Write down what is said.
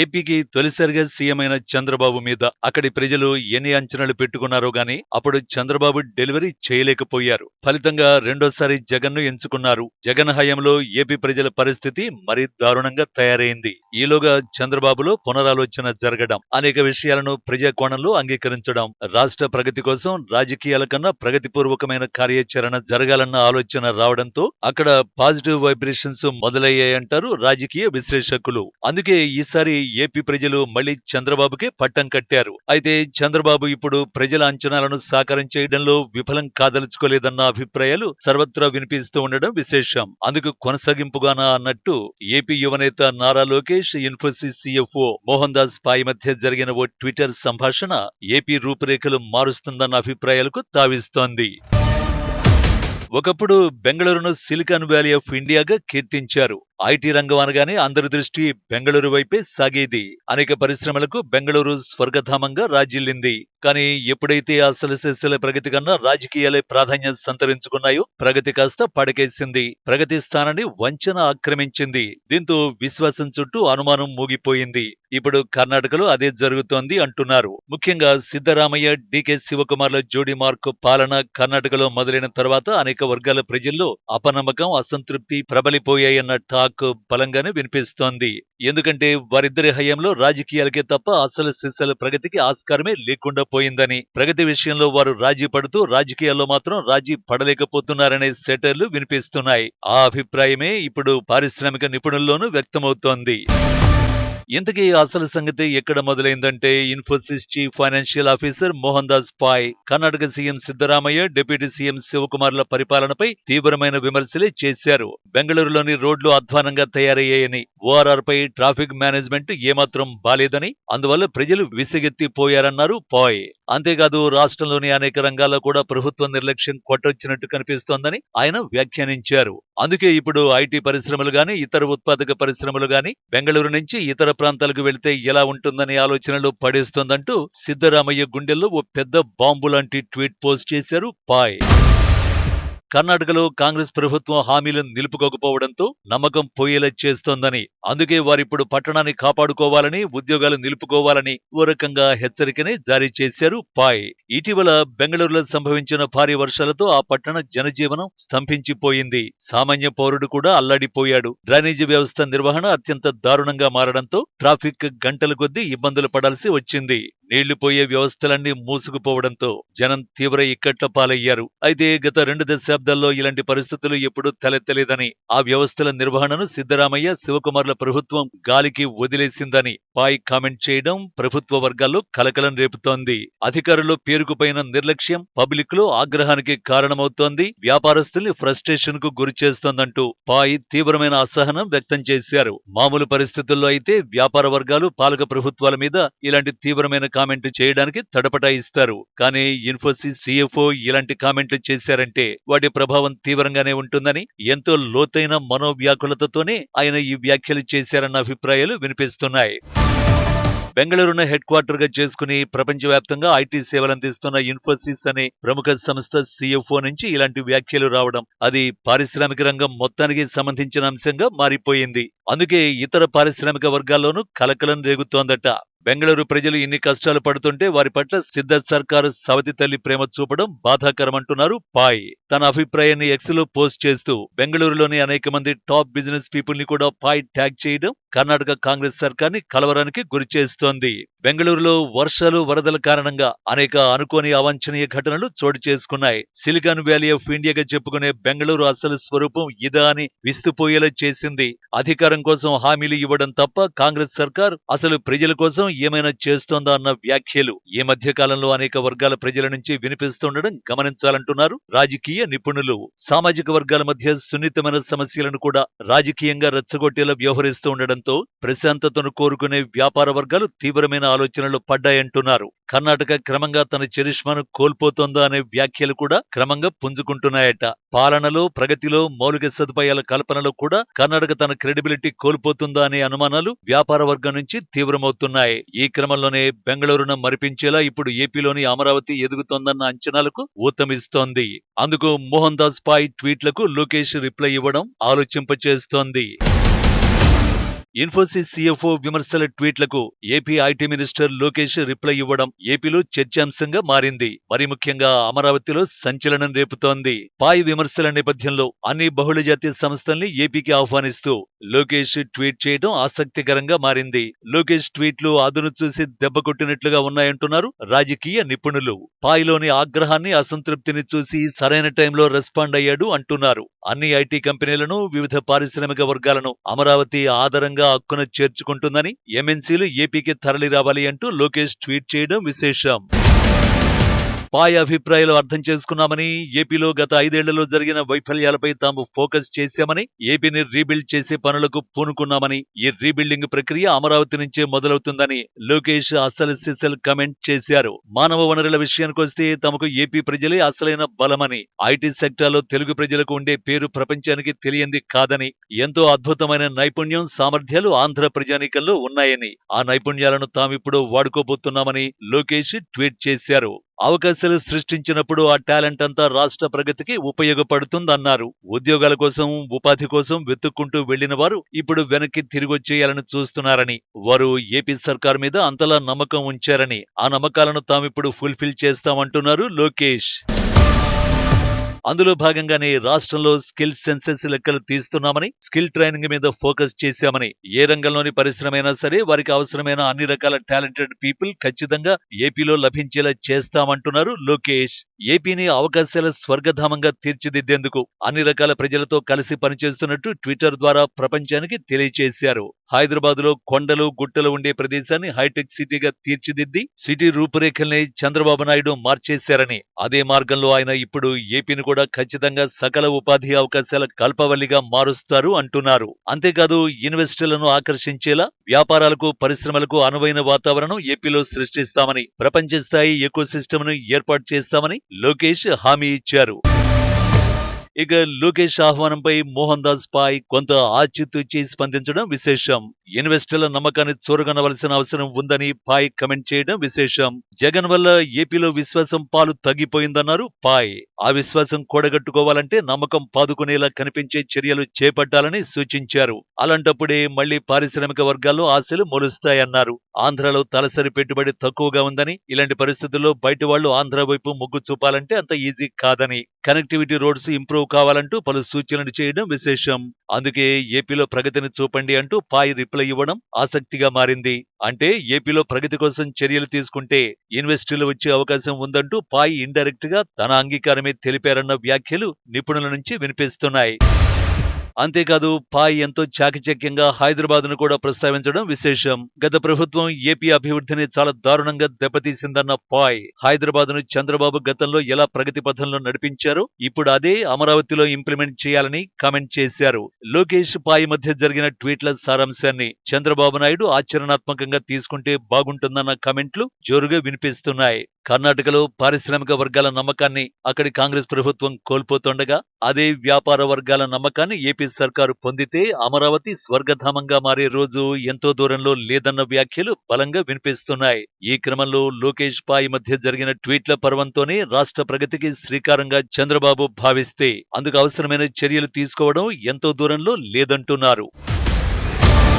ఏపీకి తొలిసారిగా సీఎం అయిన చంద్రబాబు మీద అక్కడి ప్రజలు ఎన్ని అంచనాలు పెట్టుకున్నారో గాని అప్పుడు చంద్రబాబు డెలివరీ చేయలేకపోయారు. ఫలితంగా రెండోసారి జగన్ను ఎంచుకున్నారు. జగన్ హయాంలో ఏపీ ప్రజల పరిస్థితి మరీ దారుణంగా తయారైంది. ఈలోగా చంద్రబాబులో పునరాలోచన జరగడం అనేక విషయాలను ప్రజా కోణంలో అంగీకరించడం రాష్ట్ర ప్రగతి కోసం రాజకీయాల కన్నా ప్రగతిపూర్వకమైన కార్యాచరణ జరగాలన్న ఆలోచన రావడంతో అక్కడ పాజిటివ్ వైబ్రేషన్స్ మొదలయ్యాయంటారు రాజకీయ విశ్లేషకులు. అందుకే ఈసారి ఏపీ ప్రజలు మళ్ళీ చంద్రబాబుకే పట్టం కట్టారు. అయితే చంద్రబాబు ఇప్పుడు ప్రజల అంచనాలను సాకారం చేయడంలో విఫలం కాదలుచుకోలేదన్న అభిప్రాయాలు సర్వత్రా వినిపిస్తూ ఉండడం విశేషం. అందుకు కొనసాగింపుగానా అన్నట్టు ఏపీ యువనేత నారా లోకేష్ ఇన్ఫోసిస్ సిఎఫ్ఓ మోహన్ దాస్ పాయి మధ్య జరిగిన ఓ ట్విట్టర్ సంభాషణ ఏపీ రూపురేఖలు మారుస్తుందన్న అభిప్రాయాలకు తావిస్తోంది. ఒకప్పుడు బెంగళూరును సిలికాన్ వ్యాలీ ఆఫ్ ఇండియాగా కీర్తించారు. ఐటీ రంగం అనగానే అందరి దృష్టి బెంగళూరు వైపే సాగేది. అనేక పరిశ్రమలకు బెంగళూరు స్వర్గధామంగా రాజిల్లింది. కానీ ఎప్పుడైతే అసలు సెస్సుల ప్రగతి కన్నా రాజకీయాలే ప్రాధాన్యం సంతరించుకున్నాయో ప్రగతి కాస్త పడకేసింది. ప్రగతి స్థానాన్ని వంచన ఆక్రమించింది. దీంతో విశ్వాసం చుట్టూ అనుమానం మూగిపోయింది. ఇప్పుడు కర్ణాటకలో అదే జరుగుతోంది అంటున్నారు. ముఖ్యంగా సిద్ధరామయ్య డికే శివకుమార్ల జోడీ మార్కు పాలన కర్ణాటకలో మొదలైన తర్వాత అనేక వర్గాల ప్రజల్లో అపనమ్మకం అసంతృప్తి ప్రబలిపోయాయన్న టాక్ బలంగానే వినిపిస్తోంది. ఎందుకంటే వారిద్దరి హయాంలో రాజకీయాలకే తప్ప అసలు సిస్సల ప్రగతికి ఆస్కారమే లేకుండా పోయిందని. ప్రగతి విషయంలో వారు రాజీ పడుతూ రాజకీయాల్లో మాత్రం రాజీ పడలేకపోతున్నారనే సెటర్లు వినిపిస్తున్నాయి. ఆ అభిప్రాయమే ఇప్పుడు పారిశ్రామిక నిపుణుల్లోనూ వ్యక్తమవుతోంది. ఇంతకీ అసలు సంగతి ఎక్కడ మొదలైందంటే Infosys chief financial officer Mohan Das Pai. Karnataka CM Siddaramaiah deputy CM శివకుమార్ల పరిపాలనపై తీవ్రమైన విమర్శలే చేశారు. బెంగళూరులోని రోడ్లు అధ్వానంగా తయారయ్యాయని ఓఆర్ఆర్ పై ట్రాఫిక్ మేనేజ్మెంట్ ఏమాత్రం బాలేదని అందువల్ల ప్రజలు విసిగెత్తిపోయారన్నారు పాయ్. అంతేకాదు రాష్ట్రంలోని అనేక రంగాల్లో కూడా ప్రభుత్వ నిర్లక్ష్యం కొట్టొచ్చినట్టు కనిపిస్తోందని ఆయన వ్యాఖ్యానించారు. అందుకే ఇప్పుడు ఐటీ పరిశ్రమలు గాని ఇతర ఉత్పాదక పరిశ్రమలు గాని బెంగళూరు నుంచి ఇతర ప్రాంతాలకు వెళ్తే ఎలా ఉంటుందనే ఆలోచనలు పడేస్తోందంటూ సిద్ధరామయ్య గుండెల్లో ఓ పెద్ద బాంబు లాంటి ట్వీట్ పోస్ట్ చేశారు పాయ్. కర్ణాటకలో కాంగ్రెస్ ప్రభుత్వం హామీలను నిలుపుకోకపోవడంతో నమ్మకం పోయేలా చేస్తోందని అందుకే వారిప్పుడు పట్టణాన్ని కాపాడుకోవాలని ఉద్యోగాలు నిలుపుకోవాలని ఓ రకంగా హెచ్చరికని జారీ చేశారు పాయ్. ఇటీవల బెంగళూరులో సంభవించిన భారీ వర్షాలతో ఆ పట్టణ జనజీవనం స్తంభించిపోయింది. సామాన్య పౌరుడు కూడా అల్లాడిపోయాడు. డ్రైనేజీ వ్యవస్థ నిర్వహణ అత్యంత దారుణంగా మారడంతో ట్రాఫిక్ గంటల కొద్దీ ఇబ్బందులు పడాల్సి వచ్చింది. నీళ్ళు పోయే వ్యవస్థలన్నీ మూసుకుపోవడంతో జనం తీవ్ర ఇక్కట్ల పాలయ్యారు. అయితే గత రెండు దశాబ్దాల్లో ఇలాంటి పరిస్థితులు ఎప్పుడూ తలెత్తలేదని ఆ వ్యవస్థల నిర్వహణను సిద్ధరామయ్య శివకుమార్ల ప్రభుత్వం గాలికి వదిలేసిందని పాయ్ కామెంట్ చేయడం ప్రభుత్వ వర్గాల్లో కలకలం రేపుతోంది. అధికారులు పేరుకుపోయిన నిర్లక్ష్యం పబ్లిక్లో ఆగ్రహానికి కారణమవుతోంది. వ్యాపారస్తుల్ని ఫ్రస్ట్రేషన్కు గురి చేస్తోందంటూ పాయ్ తీవ్రమైన అసహనం వ్యక్తం చేశారు. మామూలు పరిస్థితుల్లో అయితే వ్యాపార వర్గాలు పాలక ప్రభుత్వాల మీద ఇలాంటి తీవ్రమైన కామెంట్ చేయడానికి తడపటాయిస్తారు. కానీ ఇన్ఫోసిస్ సిఎఫ్ఓ ఇలాంటి కామెంట్లు చేశారంటే వాటి ప్రభావం తీవ్రంగానే ఉంటుందని ఎంతో లోతైన మనోవ్యాకులతతోనే ఆయన ఈ వ్యాఖ్యలు చేశారన్న అభిప్రాయాలు వినిపిస్తున్నాయి. బెంగళూరును హెడ్ క్వార్టర్గా చేసుకుని ప్రపంచవ్యాప్తంగా ఐటీ సేవలు అందిస్తున్న ఇన్ఫోసిస్ అనే ప్రముఖ సంస్థ సిఎఫ్ఓ నుంచి ఇలాంటి వ్యాఖ్యలు రావడం అది పారిశ్రామిక రంగం మొత్తానికి సంబంధించిన అంశంగా మారిపోయింది. అందుకే ఇతర పారిశ్రామిక వర్గాల్లోనూ కలకలం రేగుతోందట. బెంగళూరు ప్రజలు ఇన్ని కష్టాలు పడుతుంటే వారి పట్ల సిద్ధార్థ్ సర్కారు సవతి తల్లి ప్రేమ చూపడం బాధాకరమంటున్నారు పాయ్. తన అభిప్రాయాన్ని ఎక్స్లో పోస్ట్ చేస్తూ బెంగళూరులోని అనేక మంది టాప్ బిజినెస్ పీపుల్ని కూడా పాయ్ ట్యాగ్ చేయడం కర్ణాటక కాంగ్రెస్ సర్కార్ని కలవరానికి గురి చేస్తోంది. బెంగళూరులో వర్షాలు వరదల కారణంగా అనేక అనుకోని అవాంఛనీయ ఘటనలు చోటు చేసుకున్నాయి. సిలికాన్ వ్యాలీ ఆఫ్ ఇండియాగా చెప్పుకునే బెంగళూరు అసలు స్వరూపం ఇదా అని విస్తుపోయేలా చేసింది. అధికారం కోసం హామీలు ఇవ్వడం తప్ప కాంగ్రెస్ సర్కార్ అసలు ప్రజల కోసం ఏమైనా చేస్తోందా అన్న వ్యాఖ్యలు ఈ మధ్య కాలంలో అనేక వర్గాల ప్రజల నుంచి వినిపిస్తుండడం గమనించాలంటున్నారు రాజకీయ నిపుణులు. సామాజిక వర్గాల మధ్య సున్నితమైన సమస్యలను కూడా రాజకీయంగా రెచ్చగొట్టేలా వ్యవహరిస్తూ ఉండడంతో ప్రశాంతతను కోరుకునే వ్యాపార వర్గాలు తీవ్రమైన ఆలోచనలు పడ్డాయంటున్నారు. కర్ణాటక క్రమంగా తన చరిష్మాను కోల్పోతోందా అనే వ్యాఖ్యలు కూడా క్రమంగా పుంజుకుంటున్నాయట. పాలనలో ప్రగతిలో మౌలిక సదుపాయాల కల్పనలో కూడా కర్ణాటక తన క్రెడిబిలిటీ కోల్పోతుందా అనే అనుమానాలు వ్యాపార వర్గం నుంచి తీవ్రమవుతున్నాయి. ఈ క్రమంలోనే బెంగళూరును మరిపించేలా ఇప్పుడు ఏపీలోని అమరావతి ఎదుగుతోందన్న అంచనాలకు ఊతమిస్తోంది. అందుకు మోహన్ దాస్ పాయ్ ట్వీట్లకు లోకేష్ రిప్లై ఇవ్వడం ఆలోచింపచేస్తోంది. ఇన్ఫోసిస్ సీఎఫ్ఓ విమర్శల ట్వీట్లకు AP IT minister Lokesh reply ఇవ్వడం ఏపీలో చర్చాంశంగా మారింది. మరి ముఖ్యంగా అమరావతిలో సంచలనం రేపుతోంది. పాయ్ విమర్శల నేపథ్యంలో అన్ని బహుళజాతీయ సంస్థల్ని ఏపీకి ఆహ్వానిస్తూ లోకేష్ ట్వీట్ చేయడం ఆసక్తికరంగా మారింది. లోకేష్ ట్వీట్లు అదును చూసి దెబ్బ కొట్టినట్లుగా ఉన్నాయంటున్నారు రాజకీయ నిపుణులు. పాయ్లోని ఆగ్రహాన్ని అసంతృప్తిని చూసి సరైన టైంలో రెస్పాండ్ అయ్యాడు అంటున్నారు. అన్ని ఐటీ కంపెనీలను వివిధ పారిశ్రామిక వర్గాలను అమరావతి ఆధారంగా హక్కును చేర్చుకుంటుందని ఎంఎన్సీలు ఏపీకి తరలిరావాలి అంటూ లోకేష్ ట్వీట్ చేయడం విశేషం. పాయ్ అభిప్రాయాలు అర్థం చేసుకున్నామని ఏపీలో గత ఐదేళ్ళలో జరిగిన వైఫల్యాలపై తాము ఫోకస్ చేశామని ఏపీని రీబిల్డ్ చేసే పనులకు పూనుకున్నామని ఈ రీబిల్డింగ్ ప్రక్రియ అమరావతి నుంచే మొదలవుతుందని లోకేష్ అసలు సిసల్ కమెంట్ చేశారు. మానవ వనరుల విషయానికొస్తే తమకు ఏపీ ప్రజలే అసలైన బలమని ఐటీ సెక్టార్లో తెలుగు ప్రజలకు ఉండే పేరు ప్రపంచానికి తెలియంది కాదని ఎంతో అద్భుతమైన నైపుణ్యం సామర్థ్యాలు ఆంధ్ర ప్రజానీకంలో ఉన్నాయని ఆ నైపుణ్యాలను తామిప్పుడు వాడుకోబోతున్నామని లోకేష్ ట్వీట్ చేశారు. అవకాశాలు సృష్టించినప్పుడు ఆ టాలెంట్ అంతా రాష్ట్ర ప్రగతికి ఉపయోగపడుతుందన్నారు. ఉద్యోగాల కోసం ఉపాధి కోసం వెతుక్కుంటూ వెళ్ళిన వారు ఇప్పుడు వెనక్కి తిరిగొచ్చేయాలని చూస్తున్నారని వారు ఏపీ సర్కార్ మీద అంతలా నమ్మకం ఉంచారని ఆ నమ్మకాలను తామిప్పుడు ఫుల్ఫిల్ చేస్తామంటున్నారు లోకేష్. అందులో భాగంగానే రాష్ట్రంలో స్కిల్ సెన్సెస్ లెక్కలు తీస్తున్నామని స్కిల్ ట్రైనింగ్ మీద ఫోకస్ చేశామని ఏ రంగంలోని పరిశ్రమైనా సరే వారికి అవసరమైన అన్ని రకాల టాలెంటెడ్ పీపుల్ ఖచ్చితంగా ఏపీలో లభించేలా చేస్తామంటున్నారు లోకేష్. ఏపీని అవకాశాల స్వర్గధామంగా తీర్చిదిద్దేందుకు అన్ని రకాల ప్రజలతో కలిసి పనిచేస్తున్నట్టు ట్విట్టర్ ద్వారా ప్రపంచానికి తెలియజేశారు హైదరాబాద్లో కొండలు గుట్టలు ఉండే ప్రదేశాన్ని హైటెక్ సిటీగా తీర్చిదిద్ది సిటీ రూపురేఖల్ని చంద్రబాబు నాయుడు మార్చేశారని అదే మార్గంలో ఆయన ఇప్పుడు ఏపీని కూడా ఖచ్చితంగా సకల ఉపాధి అవకాశాల కల్పవల్లిగా మారుస్తారు అంటున్నారు. అంతేకాదు ఇన్వెస్టర్లను ఆకర్షించేలా వ్యాపారాలకు పరిశ్రమలకు అనువైన వాతావరణం ఏపీలో సృష్టిస్తామని ప్రపంచ స్థాయి ఎకోసిస్టమ్ను ఏర్పాటు చేస్తామని లోకేష్ హామీ ఇచ్చారు. ఇక లోకేష్ ఆహ్వానంపై మోహన్ దాస్ పాయ్ కొంత ఆచితూచి స్పందించడం విశేషం. ఇన్వెస్టర్ల నమ్మకాన్ని చూరగొనవలసిన అవసరం ఉందని పాయ్ కమెంట్ చేయడం విశేషం. జగన్ వల్ల ఏపీలో విశ్వాసం పాలు తగ్గిపోయిందన్నారు పాయ్. ఆ విశ్వాసం కూడగట్టుకోవాలంటే నమ్మకం పాదుకునేలా కనిపించే చర్యలు చేపట్టాలని సూచించారు. అలాంటప్పుడే మళ్ళీ పారిశ్రామిక వర్గాల్లో ఆశలు మొలుస్తాయన్నారు. ఆంధ్రలో తలసరి పెట్టుబడి తక్కువగా ఉందని ఇలాంటి పరిస్థితుల్లో బయట వాళ్ళు ఆంధ్ర వైపు మొగ్గు చూపాలంటే అంత ఈజీ కాదని. కనెక్టివిటీ రోడ్స్ ఇంప్రూవ్ కావాలంటూ పలు సూచనలు చేయడం విశేషం. అందుకే ఏపీలో ప్రగతిని చూపండి అంటూ పాయ్ రిప్లై ఇవ్వడం ఆసక్తిగా మారింది. అంటే ఏపీలో ప్రగతి కోసం చర్యలు తీసుకుంటే ఇన్వెస్టర్లు వచ్చే అవకాశం ఉందంటూ పాయి ఇండైరెక్ట్గా తన అంగీకారమే తెలిపారన్న వ్యాఖ్యలు నిపుణుల నుంచి వినిపిస్తున్నాయి. అంతేకాదు పాయ్ ఎంతో చాకచక్యంగా హైదరాబాద్ను కూడా ప్రస్తావించడం విశేషం. గత ప్రభుత్వం ఏపీ అభివృద్ధిని చాలా దారుణంగా దెబ్బతీసిందన్న పాయ్ హైదరాబాద్ను చంద్రబాబు గతంలో ఎలా ప్రగతి పథంలో నడిపించారో ఇప్పుడు అదే అమరావతిలో ఇంప్లిమెంట్ చేయాలని కామెంట్ చేశారు. లోకేష్ పాయ్ మధ్య జరిగిన ట్వీట్ల సారాంశాన్ని చంద్రబాబు నాయుడు ఆచరణాత్మకంగా తీసుకుంటే బాగుంటుందన్న కామెంట్లు జోరుగా వినిపిస్తున్నాయి. కర్ణాటకలో పారిశ్రామిక వర్గాల నమ్మకాన్ని అక్కడి కాంగ్రెస్ ప్రభుత్వం కోల్పోతుండగా అదే వ్యాపార వర్గాల నమ్మకాన్ని ఏపీ సర్కారు పొందితే అమరావతి స్వర్గధామంగా మారే రోజు ఎంతో దూరంలో లేదన్న వ్యాఖ్యలు బలంగా వినిపిస్తున్నాయి. ఈ క్రమంలో లోకేష్ పాయ్ మధ్య జరిగిన ట్వీట్ల పర్వంతోనే రాష్ట్ర ప్రగతికి శ్రీకారంగా చంద్రబాబు భావిస్తే అందుకు అవసరమైన చర్యలు తీసుకోవడం ఎంతో దూరంలో లేదంటున్నారు.